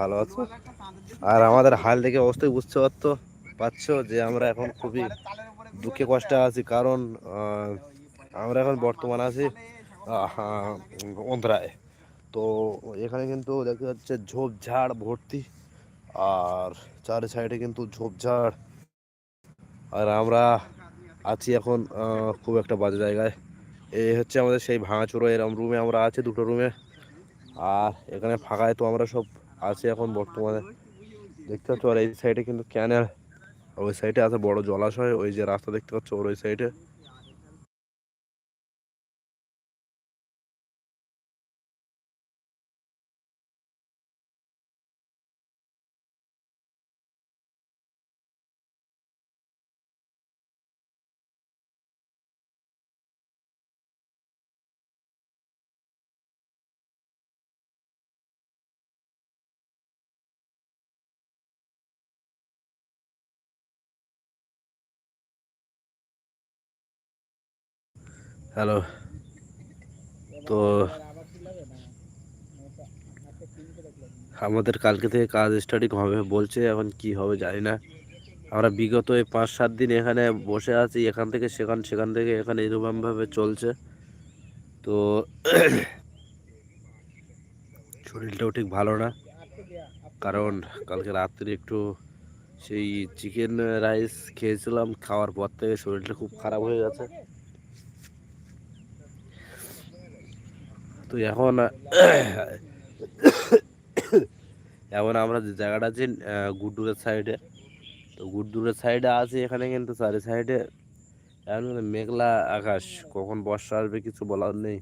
ভালো আছো? আর আমাদের হাল দেখে অবশ্যই বুঝতে পারতো, পারছ যে আমরা এখন খুবই দুঃখে কষ্টে আছি। কারণ আমরা এখন বর্তমান আছি অন্ধ্রায়। তো এখানে কিন্তু দেখা যাচ্ছে ঝোপঝাড়, ভর্তি। আর চার সাইডে কিন্তু ঝোপঝাড়। আর আমরা আছি এখন খুব একটা বাজে জায়গায়। এই হচ্ছে আমাদের সেই ভাঙাচোরা এরম রুমে, আমরা আছি দুটো রুমে। আর এখানে ফাঁকায় তো আমরা সব আছি এখন বর্তমানে। দেখতে পাচ্ছ আর এই সাইডে কিন্তু ক্যানেল ওই সাইডে আছে বড় জলাশয়, ওই যে রাস্তা দেখতে পাচ্ছ, ওর ওই সাইডে হ্যালো। তো আমাদের কালকে থেকে কাজ স্টার্টিং হবে, বলছে এখন কি হবে জানি না। আমরা বিগত এই পাঁচ সাত দিন এখানে বসে আছি, এখান থেকে সেখান সেখান থেকে এখানে এরকমভাবে চলছে। তো শরীরটাও ঠিক ভালো না, কারণ কালকে রাত্রে একটু সেই চিকেন রাইস খেয়েছিলাম, খাওয়ার পর থেকে শরীরটা খুব খারাপ হয়ে গেছে। তো এখন এখন আমরা যে জায়গাটা আছি গুড্ডুরের সাইডে তো গুড্ডুরের সাইডে আছি, এখানে কিন্তু চারি সাইডে এখন মেঘলা আকাশ, কখন বর্ষা আসবে কিছু বলার নেই।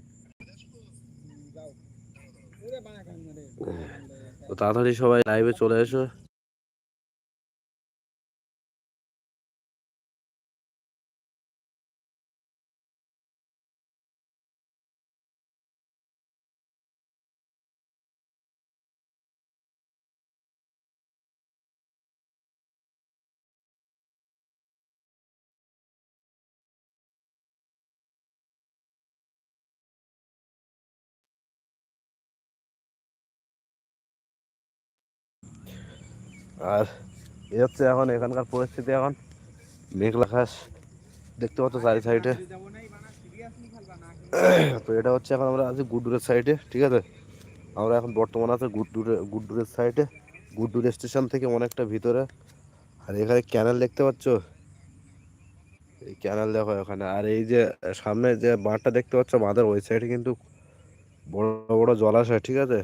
তো তাড়াতাড়ি সবাই লাইভে চলে এসো। আর এ হচ্ছে এখন এখানকার পরিস্থিতি এখন। মেঘলা আকাশ, দেখতে পাচ্ছ চারি সাইডে। তো এটা হচ্ছে এখন আমরা আছি গুড্ডুরের সাইডে, ঠিক আছে? আমরা এখন বর্তমানে আছি গুড্ডুরে, গুড্ডুরের সাইডে। গুড্ডুর স্টেশন থেকে অনেকটা ভিতরে। আর এখানে ক্যানেল দেখতে পাচ্ছ? এই ক্যানেল দেখো এখানে। আর এই যে সামনে যে বাঁধটা দেখতে পাচ্ছ, বাঁধের ওই সাইডে কিন্তু বড় বড় জলাশয়, ঠিক আছে?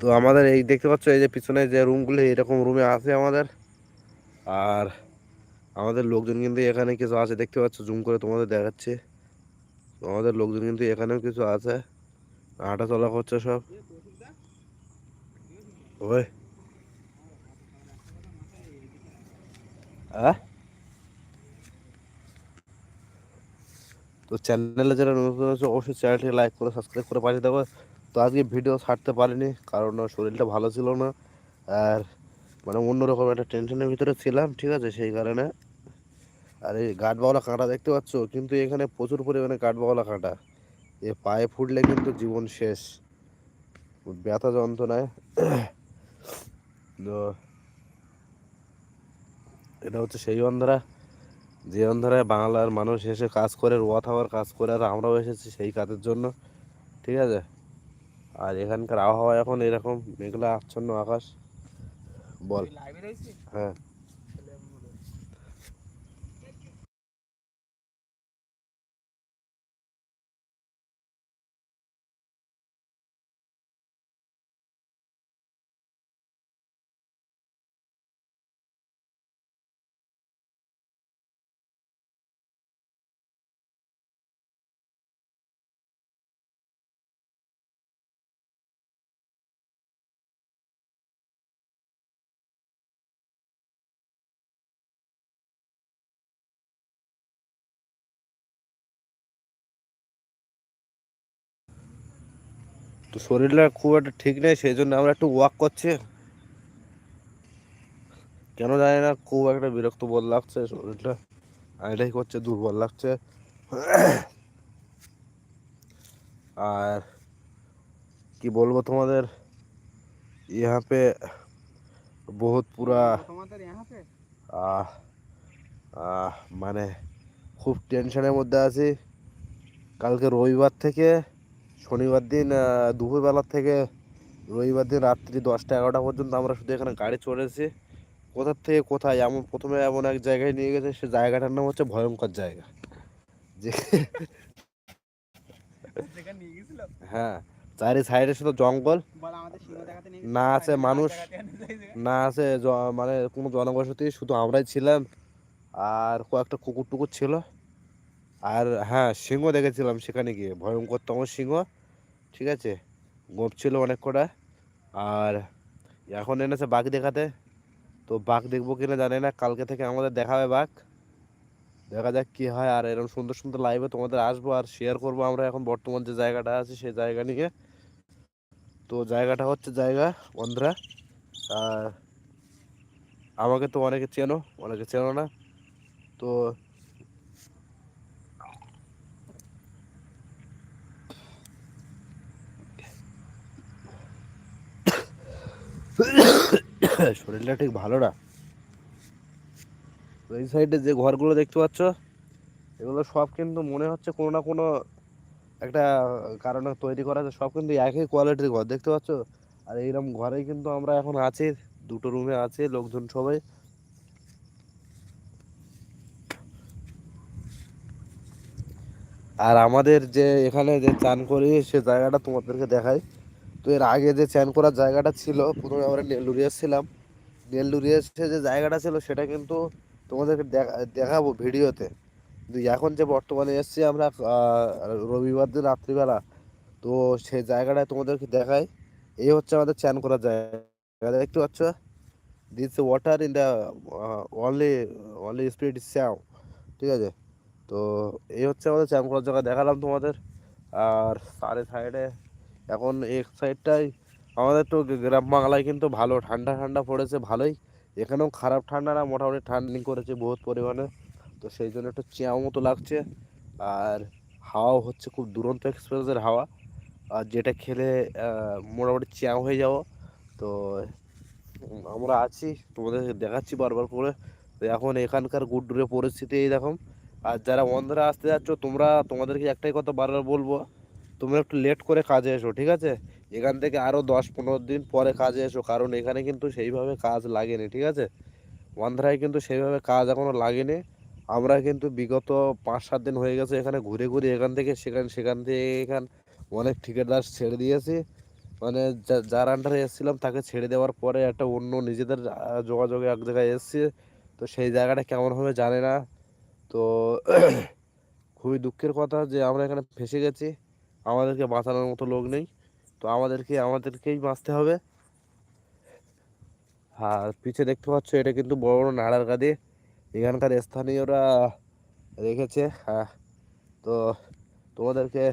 তো আমাদের এই দেখতে পাচ্ছ, এই যে পিছনে যে রুমগুলো এরকম রুমে আছে আমাদের। আর আমাদের লোকজন কিন্তু এখানে কিছু আছে, দেখতে পাচ্ছ জুম করে তোমাদের দেখাচ্ছে। আমাদের লোকজন কিন্তু এখানেও কিছু আছে। হাঁটা চলা করছে সব। ওই। তো চ্যানেলে যারা নতুন আছে, অবশ্যই চ্যানেলটি লাইক করে সাবস্ক্রাইব করে পাঠিয়ে দেবো তো আজকে ভিডিও ছাড়তে পারিনি, কারণ শরীরটা ভালো ছিল না। আর মানে অন্যরকম একটা টেনশনের ভিতরে ছিলাম, ঠিক আছে, সেই কারণে। আর এই গাঠবাওলা কাঁটা দেখতে পাচ্ছ? কিন্তু এখানে প্রচুর পরিমাণে গাঠবাওলা কাঁটা। এ পায়ে ফুটলে কিন্তু জীবন শেষ। ব্যথা যন্ত্রণায়। তো এটা হচ্ছে সেই অন্ধরা। যে অন্ধরায় বাংলার মানুষ এসে কাজ করে রোয়া থাওয়ার কাজ করে, আর আমরাও এসেছি সেই কাজের জন্য। ঠিক আছে? আর এখানকার আবহাওয়া এখন এরকম মেঘলা আচ্ছন্ন আকাশ। বল। হ্যাঁ। তো শরীরটা খুব একটা ঠিক নেই সেই জন্য আমরা একটু ওয়াক করছি কেন জানি না খুব একটা বিরক্ত বোধ লাগছে শরীরটা এটাই করছে দুর্বল লাগছে আর কি বলবো তোমাদের यहाँ पे बहुत पूरा আহ আহ, মানে খুব টেনশনের মধ্যে আছি কালকে রবিবার থেকে শনিবার দিন আহ, দুপুরবেলা থেকে রবিবার দিন রাত্রি দশটা এগারোটা পর্যন্ত আমরা শুধু এখানে গাড়ি চড়েছি কোথার থেকে কোথায় এমন প্রথমে এমন এক জায়গায় নিয়ে গেছে সে জায়গাটার নাম হচ্ছে ভয়ঙ্কর জায়গা। যে হ্যাঁ চারি সাইডে শুধু জঙ্গল না আছে মানুষ না আছে মানে কোনো জনবসতি শুধু আমরাই ছিলাম আর কয়েকটা কুকুর টুকুর ছিল। আর হ্যাঁ সিংহ দেখেছিলাম সেখানে গিয়ে। ভয়ঙ্করতম সিংহ, ঠিক আছে? গোপ ছিল অনেক কটা। আর এখন এনেছে বাঘ দেখাতে। তো বাঘ দেখব কিনা জানি না। কালকে থেকে আমাদের দেখাবে বাঘ। দেখা যাক কি হয়। আর এরকম সুন্দর সুন্দর লাইভে তোমাদের আসব আর শেয়ার করব আমরা এখন বর্তমান যে জায়গাটা আছে সেই জায়গা নিয়ে। তো জায়গাটা হচ্ছে জায়গা অন্ধ্রা আর আমাকে তো অনেকে চেনো অনেকে চেনো না। তো শরীরটা ঠিক ভালো না। এই সাইডে যে ঘরগুলো দেখতে পাচ্ছ, এগুলো সব কিন্তু মনে হচ্ছে কোনো না কোনো একটা কারণে তৈরি করা আছে। সব কিন্তু একই কোয়ালিটির ঘর, দেখতে পাচ্ছ? আর এইরকম ঘরেই কিন্তু আমরা এখন আছি, দুটো রুমে আছে, লোকজন সবাই। আর আমাদের যে এখানে যে চান করি, সে জায়গাটা তোমাদেরকে দেখাই। তো এর আগে যে চ্যান করার জায়গাটা ছিল, প্রথমে আমরা এসেছিলাম। নেলুরি এসে যে জায়গাটা ছিল, সেটা কিন্তু তোমাদেরকে দেখা- দেখাবো ভিডিওতে। কিন্তু এখন যে বর্তমানে এসেছি আমরা রবিবার দিন রাত্রিবেলা, তো সেই জায়গাটায় তোমাদেরকে দেখাই। এই হচ্ছে আমাদের চ্যান করার জায়গা। দেখতে পাচ্ছ? This water in the only only speed স্যাও ঠিক আছে? তো এই হচ্ছে আমাদের চ্যান করার জায়গা, দেখালাম তোমাদের। আর সাড়ে সাইডে এখন এক সাইডটাই আমাদের তো গ্রাম বাংলায় কিন্তু ভালো, ঠান্ডা ঠান্ডা পড়েছে ভালোই। এখানেও খারাপ ঠান্ডা না, মোটামুটি ঠান্ডা করেছে বহুত পরিমাণে। তো সেই জন্য একটু চেয়াও মতো লাগছে। আর হাওয়াও হচ্ছে খুব দুরন্ত এক্সপ্রেসের হাওয়া। আর যেটা খেলে মোটামুটি চ্যাও হয়ে যাব। তো আমরা আছি, তোমাদের দেখাচ্ছি বারবার করে। তো এখন এখানকার গুড্ডুরের পরিস্থিতি এই রকম। আর যারা অন্ধ্রা আসতে যাচ্ছ, তোমরা তোমাদেরকে একটাই কথা বারবার বলব তোমরা একটু লেট করে কাজে এসো, ঠিক আছে? এখান থেকে আরও দশ পনেরো দিন পরে কাজে এসো, কারণ এখানে কিন্তু সেইভাবে কাজ লাগেনি, ঠিক আছে? অন্ধ্রায় কিন্তু সেইভাবে কাজ এখনও লাগেনি। আমরা কিন্তু বিগত পাঁচ সাত দিন হয়ে গেছে এখানে ঘুরে ঘুরে এখান থেকে সেখান সেখান থেকে এখান অনেক ঠিকাদার ছেড়ে দিয়েছি। মানে যার আন্ডারে এসেছিলাম তাকে ছেড়ে দেওয়ার পরে একটা অন্য নিজেদের যোগাযোগে এক জায়গায় এসেছি। তো সেই জায়গাটা কেমন হবে জানে না। তো খুবই দুঃখের কথা যে আমরা এখানে ফেসে গেছি। আমাদেরকে বাঁচানোর মতো লোক নেই। তো আমাদেরকে, আমাদেরকেই বাঁচতে হবে। আর পিছে দেখতে পাচ্ছ, এটা কিন্তু বড় বড় নাড়ার গাদি এখানকার স্থানীয়রা রেখেছে হ্যাঁ। তো তোমাদেরকে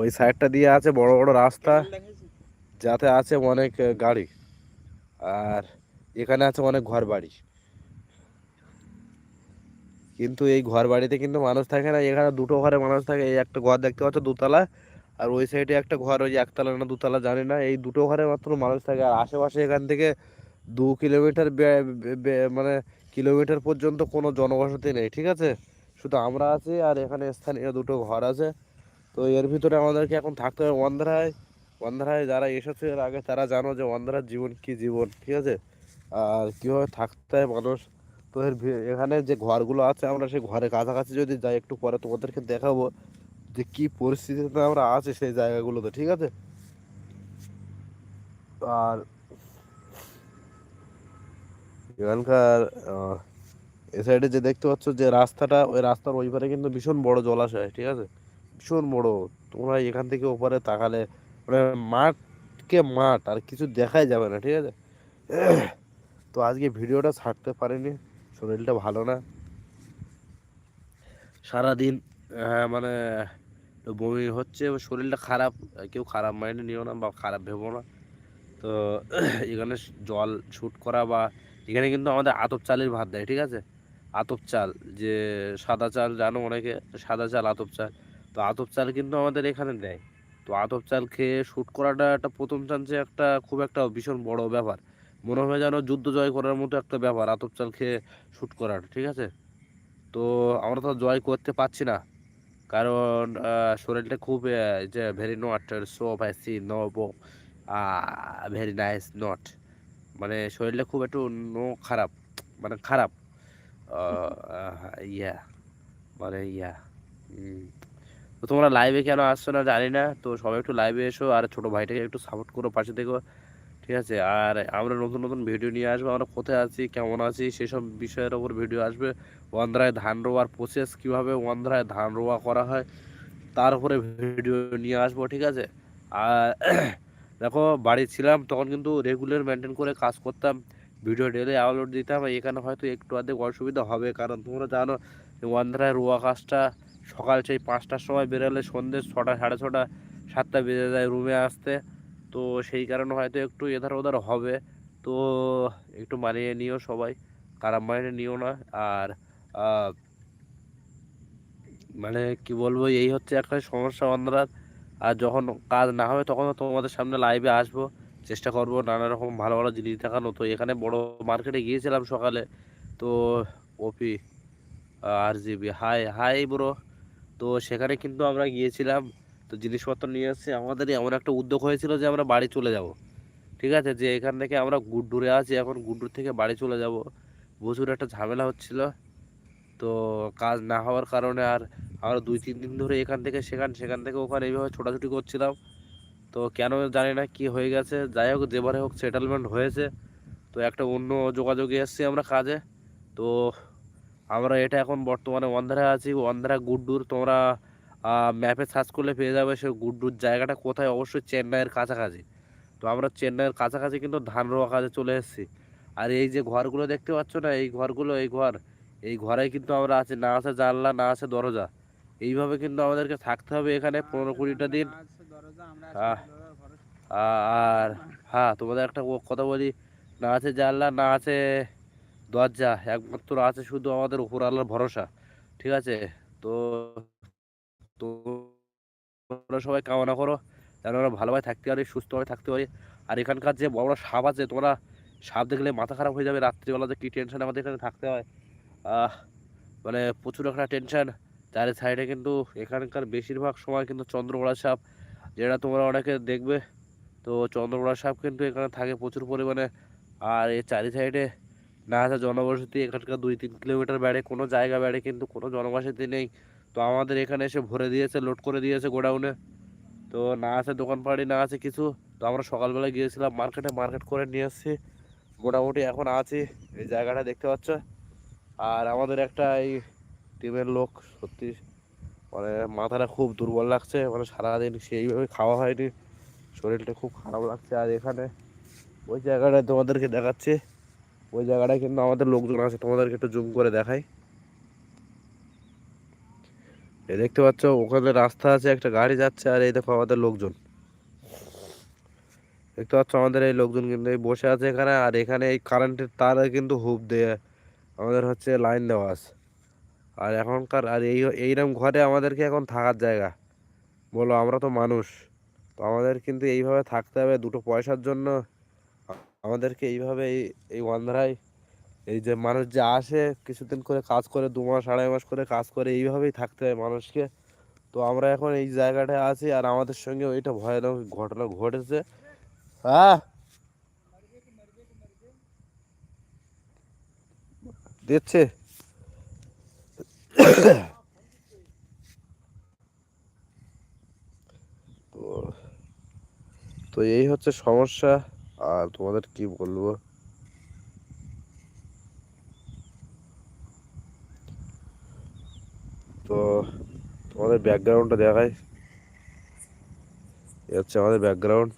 ওই সাইডটা দিয়ে আছে বড় বড় রাস্তা, যাতে আছে অনেক গাড়ি। আর এখানে আছে অনেক ঘর বাড়ি। কিন্তু এই ঘর বাড়িতে কিন্তু মানুষ থাকে না, এখানে দুটো ঘরে মানুষ থাকে, এই একটা ঘর দেখতে পাচ্ছ দুতলা, আর ওই সাইডে একটা ঘর, ওই একতলা না দুতলা, জানি না, এই দুটো ঘরে মাত্র মানুষ থাকে, আর আশেপাশে এখান থেকে দু কিলোমিটার মানে কিলোমিটার পর্যন্ত কোনো জনবসতি নেই, ঠিক আছে? শুধু আমরা আছি, আর এখানে স্থানীয় দুটো ঘর আছে। তো এর ভিতরে আমাদেরকে এখন থাকতে হবে অন্ধ্রায় অন্ধ্রায় যারা এসেছে এর আগে তারা জানো যে অন্ধ্রার জীবন কি জীবন, ঠিক আছে? আর কীভাবে থাকতে হয় মানুষ। তোদের এখানে যে ঘরগুলো আছে, আমরা সেই ঘরের কাছাকাছি যদি যাই, একটু পরে তোমাদেরকে দেখাবো যে কি পরিস্থিতিতে আমরা আছি সেই জায়গাগুলোতে, ঠিক আছে? আর এখানকার এ সাইডে যে দেখতে পাচ্ছ যে রাস্তাটা, ওই রাস্তার ওই পারে কিন্তু ভীষণ বড় জলাশয়, ঠিক আছে? ভীষণ বড়। তোমরা এখান থেকে ওপারে তাকালে মানে মাঠকে মাঠ, আর কিছু দেখাই যাবে না, ঠিক আছে? তো আজকে ভিডিওটা ছাড়তে পারিনি শরীরটা ভালো না। সারাদিন আহ, মানে বমি হচ্ছে শরীরটা খারাপ কেউ খারাপ মাইন্ডে নিও না বা খারাপ ভেবো না। তো এখানে জল শ্যুট করা বা এখানে কিন্তু আমাদের আতপ চালের ভাত দেয় ঠিক আছে? আতপ চাল যে সাদা চাল জানো অনেকে সাদা চাল আতপ চাল। তো আতপ চাল কিন্তু আমাদের এখানে দেয়। তো আতপ চাল খেয়ে শ্যুট করাটা একটা প্রথম চান্সে একটা খুব একটা ভীষণ বড় ব্যাপার। মনে হয় যেন যুদ্ধ জয় করার মতো একটা ব্যাপার, আতপ চাল খেয়ে শ্যুট করার ঠিক আছে? তো আমরা তো জয় করতে পারছি না। কারণ শরীরটা খুব যে ভেরি নট সো ভাইসি নো ভেরি নাইস নট মানে শরীরটা খুব একটু নো খারাপ মানে খারাপ। ইয়া মানে ইয়া তো তোমরা লাইভে কেন আসছো না জানি না। তো সবাই একটু লাইভে এসো আর ছোটো ভাইটাকে একটু সাপোর্ট করো, পাশে থেকো ঠিক আছে? আর আমরা নতুন নতুন ভিডিও নিয়ে আসব। আমরা কোথায় আছি? কেমন আছি? সেসব বিষয়ের ওপর ভিডিও আসবে। ওয়ান্দ্রায় ধান রোয়ার প্রসেস কীভাবে ওয়ান্দ্রায় ধান রোয়া করা হয়, তার উপরে ভিডিও নিয়ে আসব, ঠিক আছে? আর দেখো, বাড়ি ছিলাম, তখন কিন্তু রেগুলার মেনটেন করে কাজ করতাম। ভিডিও ডেলে আপলোড দিতাম। এখানে হয়তো একটু আধে অসুবিধা হবে, কারণ তোমরা জানো যে ওয়ান্দ্রায় রোয়া কাজটা সকাল সেই পাঁচটার সময় বেরোলে সন্ধ্যে ছটা, সাড়ে ছটা, সাতটা বেজে যায় রুমে আসতে। তো সেই কারণে হয়তো একটু এধার ওধার হবে। তো একটু মানিয়ে নিও সবাই। খারাপ মাইনে নিও না। আর মানে কি বলব, এই হচ্ছে একটা সমস্যা অন্ধ্রার আর যখন কাজ না হবে তখন তোমাদের সামনে লাইভে আসব। চেষ্টা করব নানা রকম ভালো ভালো জিনিস দেখানো তো এখানে বড় মার্কেটে গিয়েছিলাম সকালে। তো ওপি আর জিবি হাই হাই ব্রো তো সেখানে কিন্তু আমরা গিয়েছিলাম। তো জিনিসপত্র নিয়ে এসেছি আমাদেরই এমন একটা উদ্যোগ হয়েছিল যে আমরা বাড়ি চলে যাব। ঠিক আছে? যে এখান থেকে আমরা গুড্ডুরে আছি, এখন গুড্ডুর থেকে বাড়ি চলে যাব। প্রচুর একটা ঝামেলা হচ্ছিল। তো কাজ না হওয়ার কারণে আর আমরা দুই, তিন দিন ধরে এখান থেকে সেখান সেখান থেকে ওখানে এইভাবে ছোটাছুটি করছিলাম। তো কেন জানি না কি হয়ে গেছে। যাই হোক, যেবারে হোক সেটেলমেন্ট হয়েছে। তো একটা অন্য যোগাযোগে এসেছি আমরা কাজে। তো আমরা এটা এখন বর্তমানে অন্ধ্রায় আছি। অন্ধ্রা গুড্ডুর তোমরা ম্যাপে সার্চ করলে পেয়ে যাবে সে গুড্ডুর জায়গাটা কোথায়? অবশ্যই চেন্নাইয়ের কাছাকাছি। তো আমরা চেন্নাইয়ের কাছাকাছি কিন্তু ধান রোয়া কাজে চলে এসেছি। আর এই যে ঘরগুলো দেখতে পাচ্ছ না, এই ঘরগুলো, এই ঘর, এই ঘরে কিন্তু আমরা আছি। না আছে জানলা, না আছে দরজা। এইভাবে কিন্তু আমাদেরকে থাকতে হবে এখানে পনেরো কুড়িটা দিন। আর হ্যাঁ তোমাদের একটা কথা বলি। না আছে জানলা, না আছে দরজা। একমাত্র আছে শুধু আমাদের উপর আল্লাহর ভরসা। ঠিক আছে? তো তোমরা সবাই কামনা করো, যেন আমরা ভালোভাবে থাকতে পারি, সুস্থভাবে থাকতে পারি। আর এখানকার যে বড় বড় সাপ আছে, তোমরা সাপ দেখলে মাথা খারাপ হয়ে যাবে রাত্রিবেলা, যে কী টেনশন আমাদের এখানে থাকতে হয়। মানে প্রচুর একটা টেনশন চারি সাইডে কিন্তু এখানকার বেশিরভাগ সময় কিন্তু চন্দ্রকোড়া সাপ, যেটা তোমরা অনেকে দেখবে। তো চন্দ্রকোড়া সাপ কিন্তু এখানে থাকে প্রচুর পরিমাণে। আর এই চারি সাইডে না আছে জনবসতি এখানকার দুই তিন কিলোমিটার বেড়ে কোনো জায়গা বেড়ে কিন্তু কোনো জনবসতি নেই। তো আমাদের এখানে এসে ভরে দিয়েছে লোড করে দিয়েছে গোডাউনে তো না আছে দোকানপাড়ি, না আছে কিছু। তো আমরা সকালবেলা গিয়েছিলাম মার্কেটে মার্কেট করে নিয়ে এসেছি। মোটামুটি এখন আছি, এই জায়গাটা দেখতে পাচ্ছ। আর আমাদের একটা এই টিমের লোক, সত্যি মানে মাথাটা খুব দুর্বল লাগছে মানে সারাদিন সেইভাবে খাওয়া হয়নি। শরীরটা খুব খারাপ লাগছে আর এখানে। ওই জায়গাটায় তোমাদেরকে দেখাচ্ছি। ওই জায়গাটায় কিন্তু আমাদের লোকজন আছে, তোমাদেরকে একটু জুম করে দেখাই। এই দেখতে পাচ্ছ, ওখানে রাস্তা আছে, একটা গাড়ি যাচ্ছে, আর এই দেখো আমাদের লোকজন। দেখতে পাচ্ছ আমাদের এই লোকজন কিন্তু এই বসে আছে এখানে, আর এখানে এই কারেন্টের তারে কিন্তু হুপ দিয়ে আমাদের হচ্ছে লাইন দেওয়া আছে। আর এখনকার, আর এই এইরকম ঘরে আমাদেরকে এখন থাকার জায়গা। বলো, আমরা তো মানুষ। তো আমাদের কিন্তু এইভাবে থাকতে হবে, দুটো পয়সার জন্য। আমাদেরকে এইভাবে এই এই অন্ধ্রায় এই যে মানুষ যে আসে কিছুদিন করে কাজ করে, দু মাস, আড়াই মাস করে কাজ করে, এইভাবেই থাকতে হয় মানুষকে। তো আমরা এখন এই জায়গাটায় আছি আর আমাদের সঙ্গে ওইটা ভয়ানক ঘটনা ঘটেছে। হ্যাঁ দিচ্ছে। তো তো এই হচ্ছে সমস্যা, আর তোমাদের কি বলব? তো তোমাদের ব্যাকগ্রাউন্ডটা দেখায় এ হচ্ছে আমাদের ব্যাকগ্রাউন্ড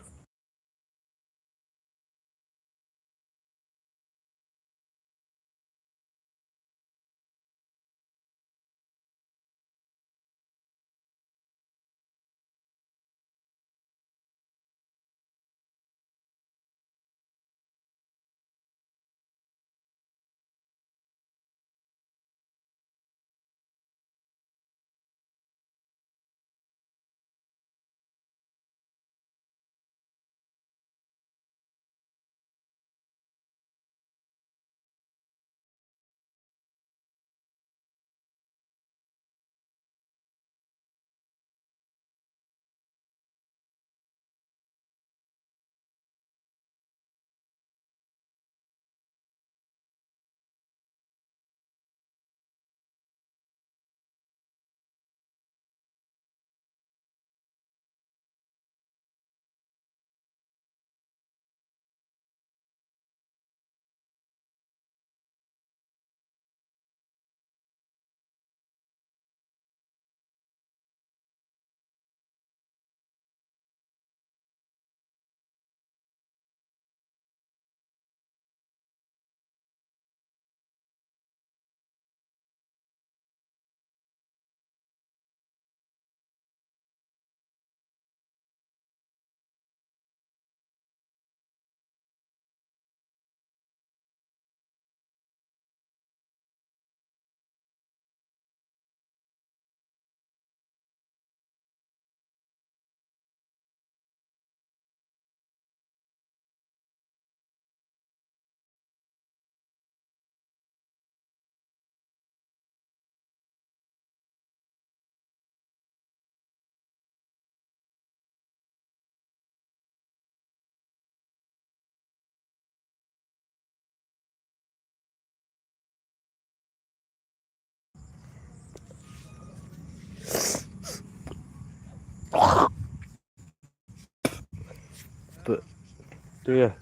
ঠিক আছে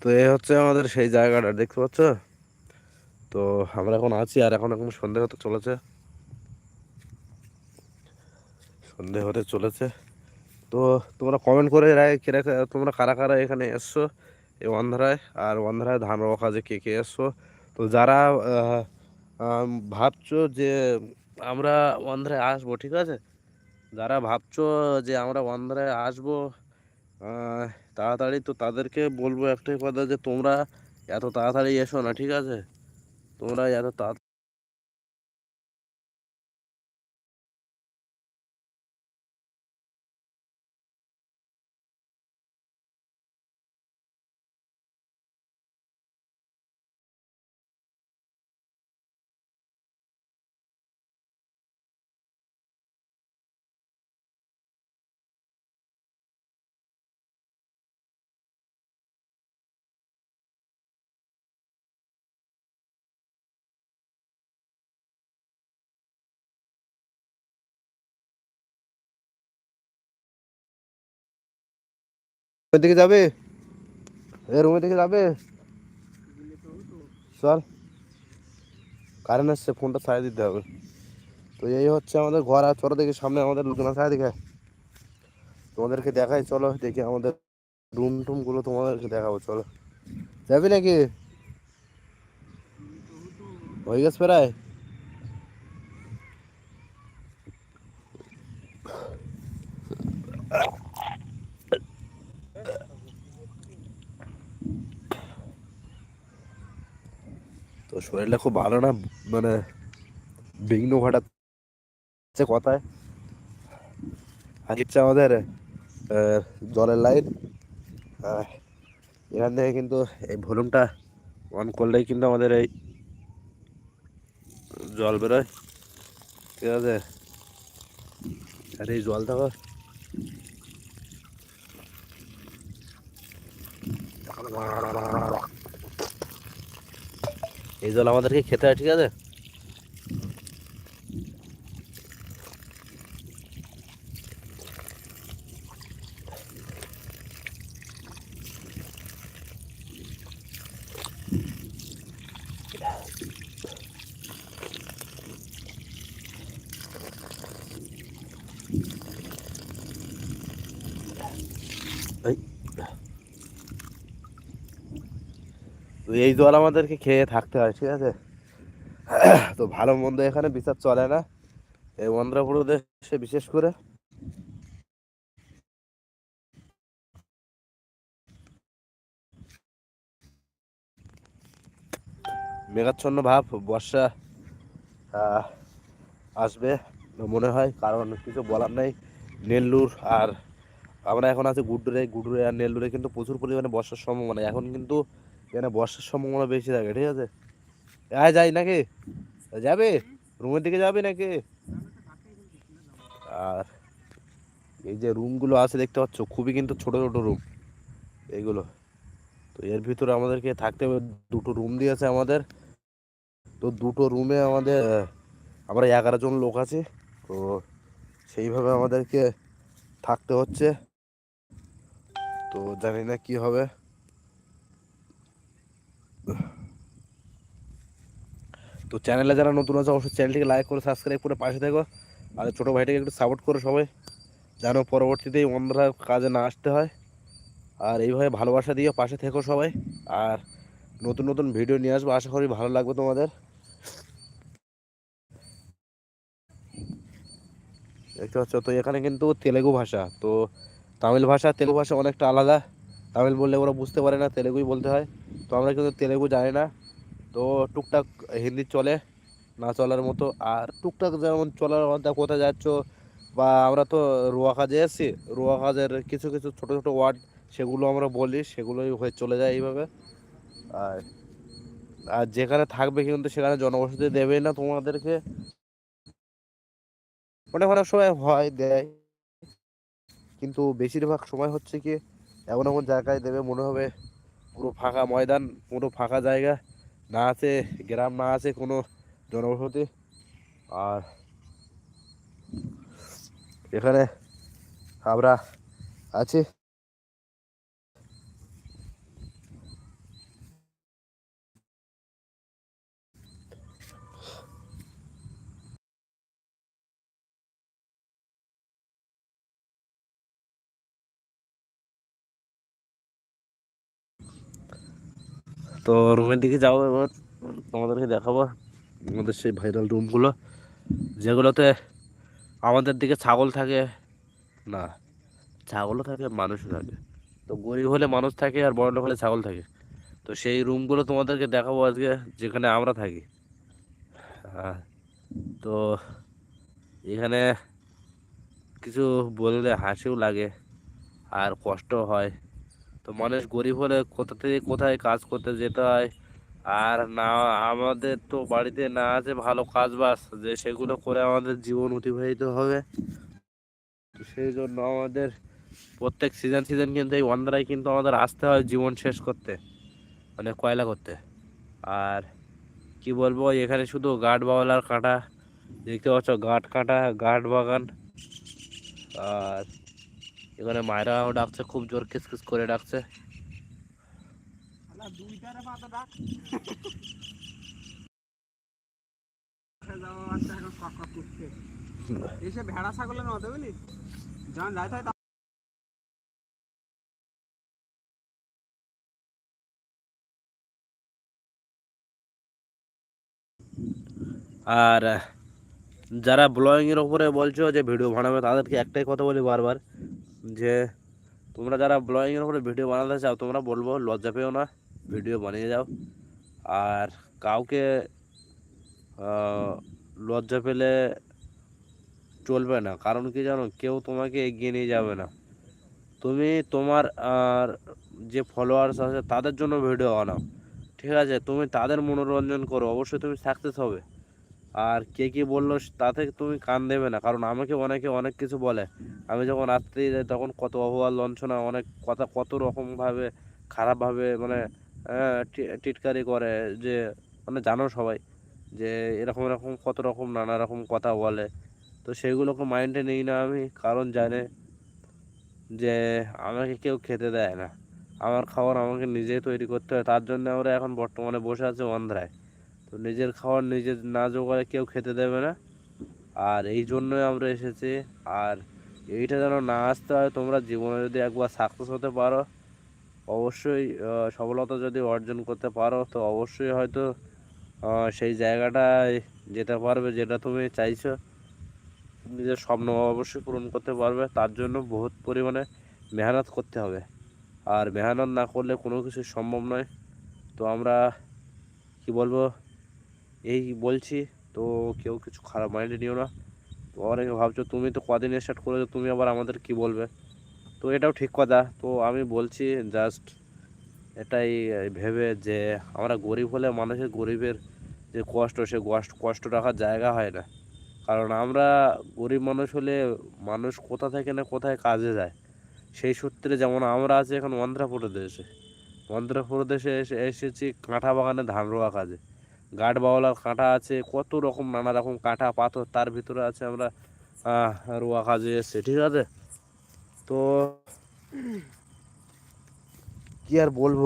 তো এই হচ্ছে আমাদের সেই জায়গাটা দেখতে পাচ্ছ? তো আমরা এখন আছি আর এখন এখন সন্ধে হতে চলেছে। সন্ধে হতে চলেছে। তো তোমরা কমেন্ট করে রায় কিরা তোমরা কারা কারা এখানে এসছো এই অন্ধ্রায় আর অন্ধ্রায় ধান রওয়া কাজে কে কে এসছো? তো যারা ভাবছ যে আমরা অন্ধ্রায় আসব ঠিক আছে? যারা ভাবছ যে আমরা অন্ধ্রায় আসব তাড়াতাড়ি তো তাদেরকে বলব একটাই কথা যে তোমরা এত তাড়াতাড়ি এসো না, ঠিক আছে? তোমরা এত তাড়াতাড়ি রুমের দিকে যাবে? এ রুমের দিকে যাবে? চল। কারেন্ট আসছে ফোনটা ছাড়িয়ে দিতে হবে। তো এই হচ্ছে আমাদের ঘর, আর চলো দেখি সামনে আমাদের লোকজন আছে দেখে তোমাদেরকে দেখাই, চলো দেখি আমাদের রুম টুমগুলো তোমাদেরকে দেখাবো, চলো। যাবি নাকি? হয়ে গেছে প্রায়। তো শরীরটা খুব ভালো না? মানে বিঘ্ন ঘটাচ্ছে কথায়। আর আমাদের জলের লাইন। এখান থেকে কিন্তু এই ভলিউমটা অন করলেই কিন্তু আমাদের এই জল বেরোয়। ঠিক আছে? আর এই জল দেখো। এই জল আমাদেরকে খেতে হয় ঠিক আছে? এই তো এই জল আমাদেরকে খেয়ে থাকতে হয়, ঠিক আছে? তো ভালো মন্দ এখানে বিচার চলে না। এই অন্ধ্রপ্রদেশে বিশেষ করে। মেঘাচ্ছন্ন ভাব, বর্ষা আসবে মনে হয়, কারণ কিছু বলার নেই। নেল্লুর আর আমরা এখন আছি গুড্ডুরে গুড্ডুরে আর নেল্লুরে কিন্তু প্রচুর পরিমাণে বর্ষার সম্ভাবনা। এখন কিন্তু এখানে বর্ষার সম্ভাবনা বেশি থাকে, ঠিক আছে? আয়, যাই নাকি? যাবে? রুমের দিকে যাবে নাকি? আর এই যে রুমগুলো আছে দেখতে পাচ্ছ, খুবই কিন্তু ছোট ছোট রুম এইগুলো তো এর ভিতরে আমাদেরকে থাকতে হবে, দুটো রুম দিয়েছে আমাদের। তো দুটো রুমে আমাদের, আমরা এগারো জন লোক আছি, তো সেইভাবে আমাদেরকে থাকতে হচ্ছে। তো জানি না কি হবে। তো চ্যানেলে যারা নতুন আছে, অবশ্যই চ্যানেলটিকে লাইক করে সাবস্ক্রাইব করে পাশে থেকো। আর ছোটো ভাইটাকে একটু সাপোর্ট করো সবাই, যেন পরবর্তীতে অন্যরা কাজে না আসতে হয়। আর এইভাবে ভালোবাসা দিয়ে পাশে থেকো সবাই। আর নতুন নতুন ভিডিও নিয়ে আসব, আশা করি ভালো লাগবে তোমাদের। দেখতে পাচ্ছ, তো এখানে কিন্তু তেলেগু ভাষা, তো তামিল ভাষা, তেলেগু ভাষা অনেকটা আলাদা। তামিল বললে ওরা বুঝতে পারে না, তেলেগুই বলতে হয়। তো আমরা কিন্তু তেলেগু জানি না। তো টুকটাক হিন্দি চলে, না চলার মতো। আর টুকটাক যেমন চলার মধ্যে কোথায় যাচ্ছ? বা আমরা তো রোয়া কাজে এসেছি। রোয়া কাজের কিছু কিছু ছোট ছোট ওয়ার্ড, সেগুলো আমরা বলি, সেগুলোই হয়ে চলে যায় এইভাবে। আর আর যেখানে থাকবে কিন্তু সেখানে জনবসতি দেবেই না তোমাদেরকে। অনেক অনেক সময় হয়, দেয়। কিন্তু বেশিরভাগ সময় হচ্ছে কি, এমন এমন জায়গায় দেবে, মনে হবে পুরো ফাঁকা ময়দান, পুরো ফাঁকা জায়গা। না আছে গ্রাম না আছে কোনো জনবসতি। আর এখানে আমরা আছি। তো রুমের দিকে যাব এবার, তোমাদেরকে দেখাবো আমাদের সেই ভাইরাল রুমগুলো যেগুলোতে আমাদের দিকে ছাগল থাকে। না, ছাগলও থাকে, মানুষও থাকে। তো গরিব হলে মানুষ থাকে আর বড় লোক হলে ছাগল থাকে। তো সেই রুমগুলো তোমাদেরকে দেখাবো আজকে, যেখানে আমরা থাকি। হ্যাঁ তো এখানে কিছু বললে হাসিও লাগে, আর কষ্ট হয়। তো মানুষ গরিব হলে কোথা থেকে কোথায় কাজ করতে যেতে হয়? আর না, আমাদের তো বাড়িতে না আছে ভালো কাজ বাজ যে সেগুলো করে আমাদের জীবন অতিবাহিত হবে। সেই জন্য আমাদের প্রত্যেক সিজন সিজন কিন্তু এই অন্ধ্রায় কিন্তু আমাদের আসতে হয় জীবন শেষ করতে মানে কয়লা করতে। আর কি বলব, এখানে শুধু গাঠ বাওয়ালার কাঁটা, দেখতে পাচ্ছ গাঠ কাঁটা গাঠ বাগান। আর এখানে মায়েরাও ডাকছে খুব জোর খিসখিস করে ডাকছে। এসে ভেড়া ছাগলের মতো বুঝলি? যখন যাই তাই আর যারা ব্লগিংয়ের ওপরে বলছো যে ভিডিও বানাবে তাদেরকে একটাই কথা বলি বারবার যে তোমরা যারা ব্লগিংয়ের ওপরে ভিডিও বানাতে চাও, তোমরা বলব লজ্জা পেও না ভিডিও বানিয়ে যাও। আর কাউকে লজ্জা পেলে চলবে না। কারণ কি জানো, কেউ তোমাকে এগিয়ে নিয়ে যাবে না। তুমি তোমার, আর যে ফলোয়ার্স আছে, তাদের জন্য ভিডিও বানাও। ঠিক আছে? তুমি তাদের মনোরঞ্জন করো। অবশ্যই তুমি সাকসেস হবে। আর কে কি বলল তাতে তুমি কান দেবে না। কারণ আমাকে অনেকে অনেক কিছু বলে। আমি যখন রাত্রি যাই তখন কত অপবাদ, লঞ্ছনা, অনেক কথা কত রকমভাবে খারাপভাবে মানে টিটকারি করে যে মানে জানো সবাই যে, এরকম এরকম, কত রকম, নানা রকম কথা বলে। তো সেগুলোকে মাইন্ডে নিই না আমি। কারণ জানে যে, আমাকে কেউ খেতে দেয় না। আমার খাবার আমাকে নিজেই তৈরি করতে হয়। তার জন্য আমরা এখন বর্তমানে বসে আছি অন্ধ্রায়। তো নিজের খাওয়ার নিজের না জোগাড়ে কেউ খেতে দেবে না। আর এই জন্যই আমরা এসেছি। আর এইটা যেন না আসতে হয়, তোমরা জীবনে যদি একবার সাকসেস হতে পারো, অবশ্যই সফলতা যদি অর্জন করতে পারো, তো অবশ্যই হয়তো সেই জায়গাটায় যেতে পারবে যেটা তুমি চাইছো। নিজের স্বপ্ন অবশ্যই পূরণ করতে পারবে। তার জন্য বহুত পরিমাণে মেহনত করতে হবে। আর মেহনত না করলে কোনো কিছু সম্ভব নয়। তো আমরা, কি বলব এই বলছি, তো কেউ কিছু খারাপ মাইন্ডে নিও না। তো অনেকে ভাবছ, তুমি তো কদিন স্টার্ট করেছ, তুমি আবার আমাদের কি বলবে? তো এটাও ঠিক কথা। তো আমি বলছি জাস্ট এটাই ভেবে যে আমরা গরিব হলে মানুষের গরিবের যে কষ্ট, সে কষ্ট কষ্ট রাখার জায়গা হয় না। কারণ আমরা গরিব মানুষ হলে মানুষ কোথা থেকে না কোথায় কাজে যায়? সেই সূত্রে যেমন আমরা আছি এখন অন্ধ্রপ্রদেশে। অন্ধ্রপ্রদেশে এসে এসেছি কাঁঠা বাগানে ধান রোয়া কাজে। গাঠ বাওলার কাঁটা আছে, কত রকম নানা রকম কাঁটা পাথর তার ভিতরে আছে আমরা। রোয়া কাজে এসেছি, ঠিক আছে? তো কি আর বলব,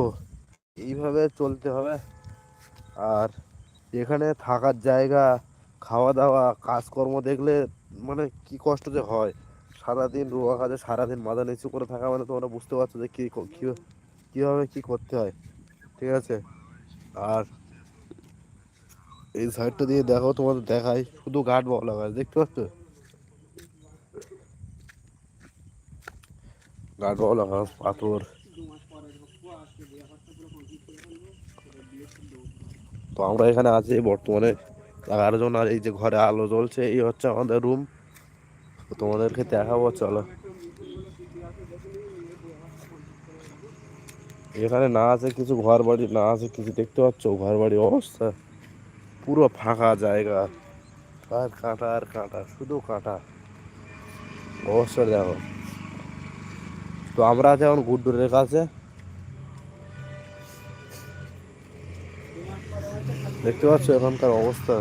এইভাবে চলতে হবে। আর এখানে থাকার জায়গা খাওয়া দাওয়া কাজকর্ম দেখলে মানে কি কষ্ট যে হয়। সারাদিন রোয়া কাজে, সারাদিন মাথা নিচু করে থাকা মানে তোমরা বুঝতে পারছ যে কী, কীভাবে কী করতে হয়, ঠিক আছে? আর এই সাইডটা দিয়ে দেখো, তোমাদের দেখাই। শুধু ঘাট বলা গাছ দেখতে পাচ্ছ? ঘাট বলা গাছ পাথর। তো আমরা এখানে আছি বর্তমানে। এগারো জন আর এই যে ঘরে আলো জ্বলছে, এই হচ্ছে আমাদের রুম তোমাদেরকে দেখাবো, চলো। এখানে না আছে কিছু ঘর বাড়ি না আছে কিছু, দেখতে পাচ্ছ? ঘর বাড়ির অবস্থা। পুরো ফাঁকা জায়গা। আর কাঁটা আর কাঁটা, শুধু কাঁটা। অবস্থা দেখো। তো আমরা যেমন গুড্ডুরের কাছে। দেখতে পাচ্ছ এখানকার অবস্থা?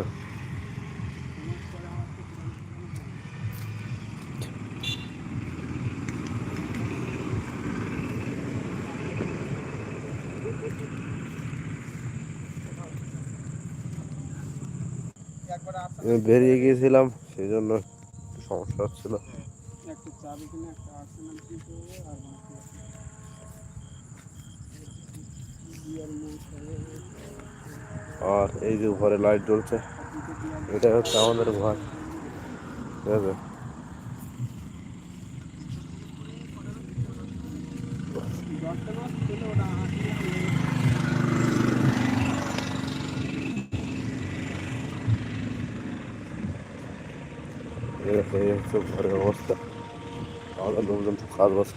বেরিয়ে গিয়েছিলাম সেই জন্য সমস্যা হচ্ছিল। আর এই যে ঘরে লাইট জ্বলছে এটা হচ্ছে আমাদের ঘর, ঠিক আছে দশটা মাস ছিল ওটা আসলে ঘরের অবস্থা। লোকজন তো কাজ বাজ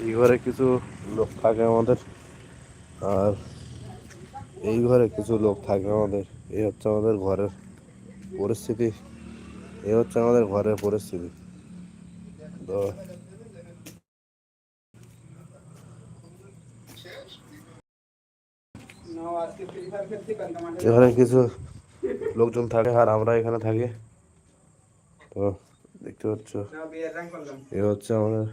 এই ঘরে কিছু লোক থাকে আমাদের। আর এই ঘরে কিছু লোক থাকে আমাদের। এই হচ্ছে আমাদের ঘরের পরিস্থিতি। এই হচ্ছে আমাদের ঘরের পরিস্থিতি। তো এখানে কিছু লোকজন থাকে আর আমরা এখানে থাকি। তো দেখতে পাচ্ছ, এ হচ্ছে আমাদের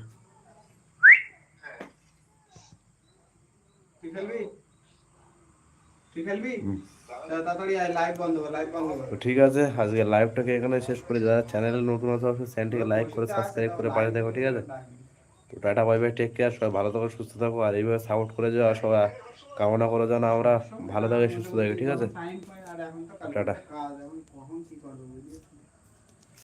তা ঠিক আছে আজকে লাইভটাকে এখানে শেষ করে। যারা চ্যানেলে নতুন আছে অবশ্যই চ্যানেলটিকে লাইক করে সাবস্ক্রাইব করে পাঠিয়ে দেখো ঠিক আছে? তো tata bye bye take care সবাই ভালো থাকো সুস্থ থাকো আর এইভাবে সাপোর্ট করে যাওয়া সবাই কামনা করে যেন আমরা ভালো থাকি সুস্থ থাকি ঠিক আছে? আর টাটা।